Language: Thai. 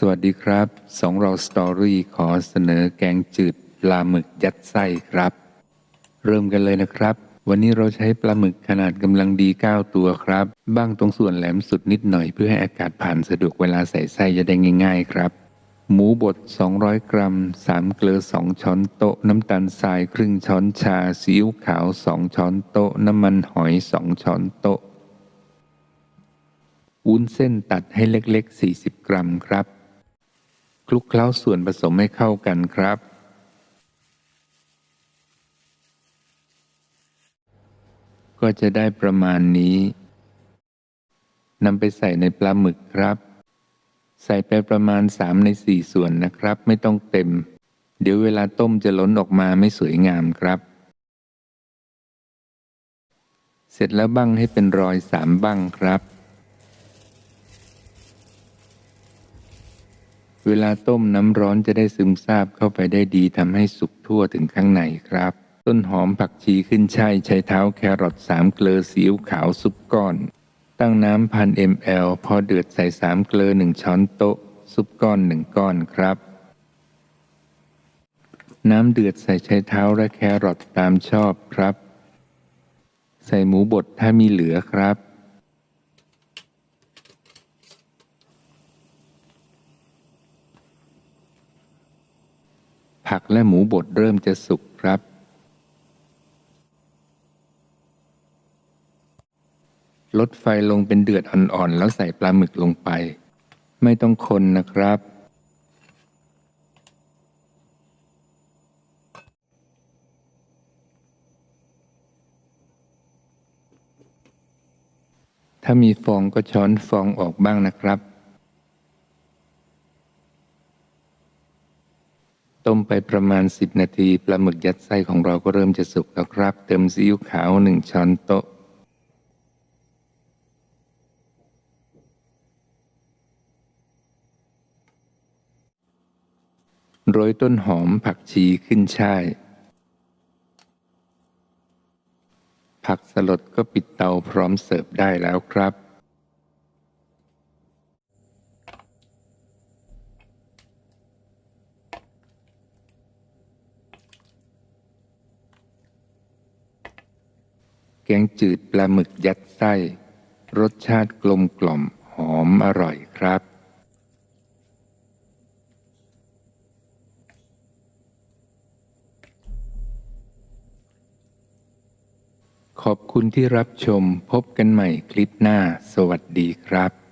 สวัสดีครับสองเราสตอรี่ขอเสนอแกงจืดปลาหมึกยัดไส้ครับ เริ่มกันเลยนะครับ วันนี้เราใช้ปลาหมึกขนาดกำลังดี 9 ตัวครับ บ้างตรงส่วนแหลมสุดนิดหน่อยเพื่อให้อากาศผ่านสะดวกเวลาใส่ไส้จะได้ง่าย ๆ ครับ หมูบด 200 กรัม 3 เกลือ 2 ช้อนโต๊ะ น้ำตาลทรายครึ่งช้อนชาซีอิ๊วขาว 2 ช้อนโต๊ะ น้ำมันหอย 2 ช้อนโต๊ะวุ้นเส้นตัดให้เล็กๆ 40 กรัมครับ คลุกเคล้าส่วนผสมให้เข้ากันครับ ก็จะได้ประมาณนี้นำไปใส่ในปลาหมึกครับ ใส่ไปประมาณ3ใน4ส่วนนะครับ ไม่ต้องเต็ม เดี๋ยวเวลาต้มจะล้นออกมาไม่สวยงามครับ เสร็จแล้วบั้งให้เป็นรอยสามบั้งครับ เวลาต้มน้ำร้อนจะได้ซึมซาบเข้าไปได้ดีทำให้สุกทั่วถึงข้างในครับ ต้นหอมผักชีขึ้นช่ายใช้เท้าแครอทสามเกลือซีอิ๊วขาวซุปก้อน ตั้งน้ำพัน ml พอเดือดใส่สามเกลือหนึ่งช้อนโต๊ะ ซุปก้อนหนึ่งก้อนครับ น้ำเดือดใส่ใช้เท้าและแครอทตามชอบครับ ใส่หมูบดถ้ามีเหลือครับ ผักและหมูบดเริ่มจะสุกครับ ลดไฟลงเป็นเดือดอ่อนๆ แล้วใส่ปลาหมึกลงไป ไม่ต้องคนนะครับ ถ้ามีฟองก็ช้อนฟองออกบ้างนะครับ ต้มไปประมาณ 10 นาทีปลาหมึกยัดไส้ของเราก็เริ่มจะสุกแล้วครับ เติมซีอิ๊วขาวหนึ่งช้อนโต๊ะ โรยต้นหอมผักชีขึ้นช่าย ผักสลดก็ปิดเตาพร้อมเสิร์ฟได้แล้วครับ แกงจืดปลาหมึกยัดไส้ รสชาติกลมกล่อมหอมอร่อยครับ ขอบคุณที่รับชมพบกันใหม่คลิปหน้า สวัสดีครับ